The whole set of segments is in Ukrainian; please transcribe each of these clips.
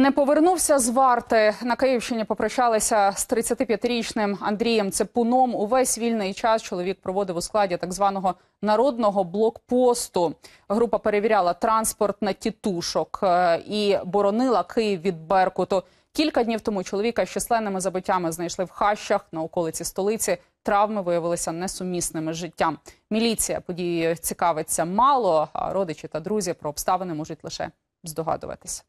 Не повернувся з варти. На Київщині попрощалися з 35-річним Андрієм Цепуном. Увесь вільний час чоловік проводив у складі так званого народного блокпосту. Група перевіряла транспорт на тітушок е, і боронила Київ від Беркуту. Кілька днів тому чоловіка з численними забиттями знайшли в хащах на околиці столиці. Травми виявилися несумісними з життям. Міліція подією цікавиться мало, а родичі та друзі про обставини можуть лише здогадуватися.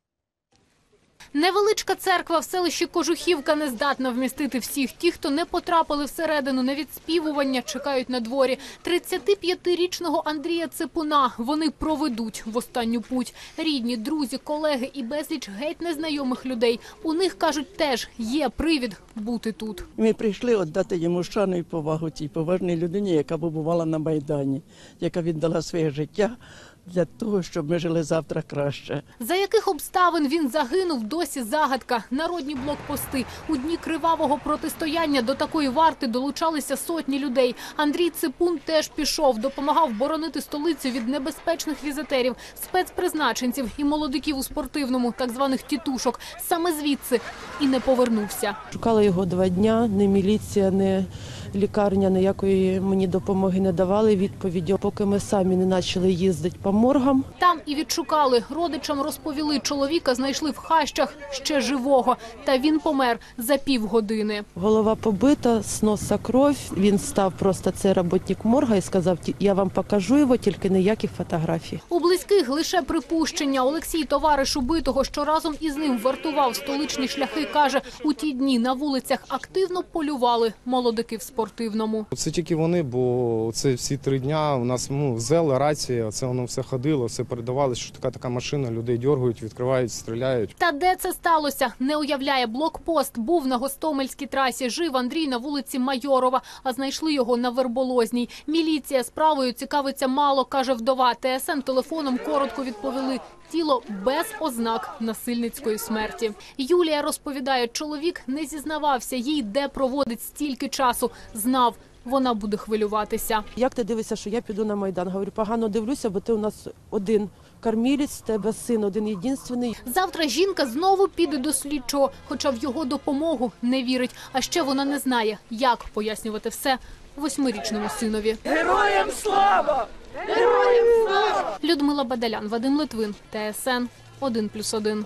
Невеличка церква в селищі Кожухівка не здатна вмістити всіх. Ті, хто не потрапили всередину на відспівування, чекають на дворі. 35-річного Андрія Цепуна вони проведуть в останню путь. Рідні, друзі, колеги і безліч геть незнайомих людей. У них, кажуть, теж є привід бути тут. Ми прийшли віддати йому шану і повагу цій поважній людині, яка побувала на Майдані, яка віддала своє життя для того, щоб ми жили завтра краще. За яких обставин він загинув, досі загадка. Народні блокпости. У дні кривавого протистояння до такої варти долучалися сотні людей. Андрій Ципун теж пішов, допомагав боронити столицю від небезпечних візитерів, спецпризначенців і молодиків у спортивному, так званих тітушок. Саме звідси і не повернувся. Шукала його два дня, ні міліція, ні лікарня ніякої мені допомоги не давали відповіді. Поки ми самі не почали їздити по моргам. Там і відшукали. Родичам розповіли, чоловіка знайшли в хащах ще живого. Та він помер за півгодини. Голова побита, з носа кров. Він став просто це роботник морга і сказав: я вам покажу його, тільки ніяких фотографій. У близьких лише припущення. Олексій, товариш убитого, що разом із ним вартував столичні шляхи, каже, у ті дні на вулицях активно полювали молодики в спортивному. Це тільки вони, бо це всі три дня у нас ну, зела, рація, це воно все ходило, все передавалося, що така така машина, людей дергають, відкривають, стріляють. Та де це сталося? Не уявляє. Блокпост був на Гостомельській трасі. Жив Андрій на вулиці Майорова, а знайшли його на Верболозній. Міліція справою цікавиться мало, каже вдова. ТСН телефоном коротко відповіли. Тіло без ознак насильницької смерті. Юлія розповідає, чоловік не зізнавався їй, де проводить стільки часу. Знав, вона буде хвилюватися. Як ти дивишся, що я піду на майдан? Говорю, погано дивлюся, бо ти у нас один кормілець, тебе син один єдинственний. Завтра жінка знову піде до слідчого, хоча в його допомогу не вірить. А ще вона не знає, як пояснювати все восьмирічному синові. Героям слава! Героям слава! Людмила Бадалян, Вадим Литвин, ТСН 1+,1.